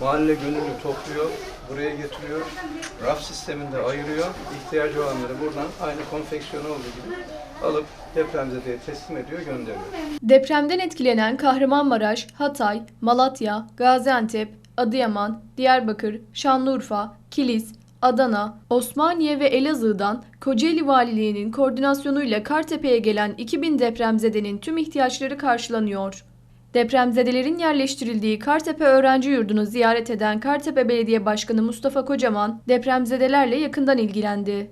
mahalle gönüllü topluyor, buraya getiriyor, raf sisteminde ayırıyor, ihtiyacı olanları buradan aynı konfeksiyon olduğu gibi alıp depremzedeye teslim ediyor, gönderiyor. Depremden etkilenen Kahramanmaraş, Hatay, Malatya, Gaziantep, Adıyaman, Diyarbakır, Şanlıurfa, Kilis, Adana, Osmaniye ve Elazığ'dan Kocaeli Valiliği'nin koordinasyonuyla Kartepe'ye gelen 2000 depremzedenin tüm ihtiyaçları karşılanıyor. Depremzedelerin yerleştirildiği Kartepe Öğrenci Yurdu'nu ziyaret eden Kartepe Belediye Başkanı Mustafa Kocaman depremzedelerle yakından ilgilendi.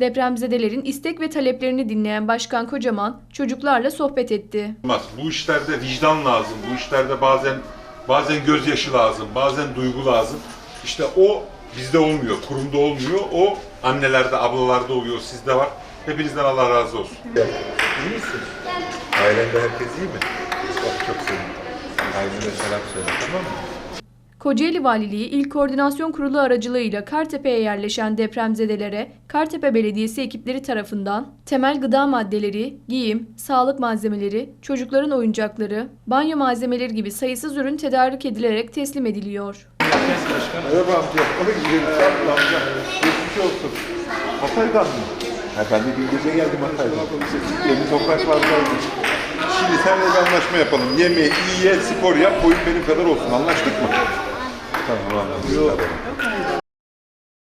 Depremzedelerin istek ve taleplerini dinleyen Başkan Kocaman çocuklarla sohbet etti. Bu işlerde vicdan lazım. Bu işlerde bazen bazen gözyaşı lazım, bazen duygu lazım. İşte o bizde olmuyor, kurumda olmuyor. O annelerde, ablalarda oluyor, sizde var. Hepinizden Allah razı olsun. İyi misin? Ailende herkes iyi mi? Bak çok sevindim. Ailene selam söyle tamam mı? Kocaeli Valiliği İl Koordinasyon Kurulu aracılığıyla Kartepe'ye yerleşen depremzedelere Kartepe Belediyesi ekipleri tarafından temel gıda maddeleri, giyim, sağlık malzemeleri, çocukların oyuncakları, banyo malzemeleri gibi sayısız ürün tedarik edilerek teslim ediliyor. Merhaba amca. Ol amca. Geçmiş olsun. Hatay'dan mı? Ha, ben de dün gece geldim Hatay'dan. Yeni toprak fazlaydı. Seninle bir anlaşma yapalım. Yeme, iyi ye, spor yap, boyun benim kadar olsun. Anlaştık mı? Tamam anlaştık.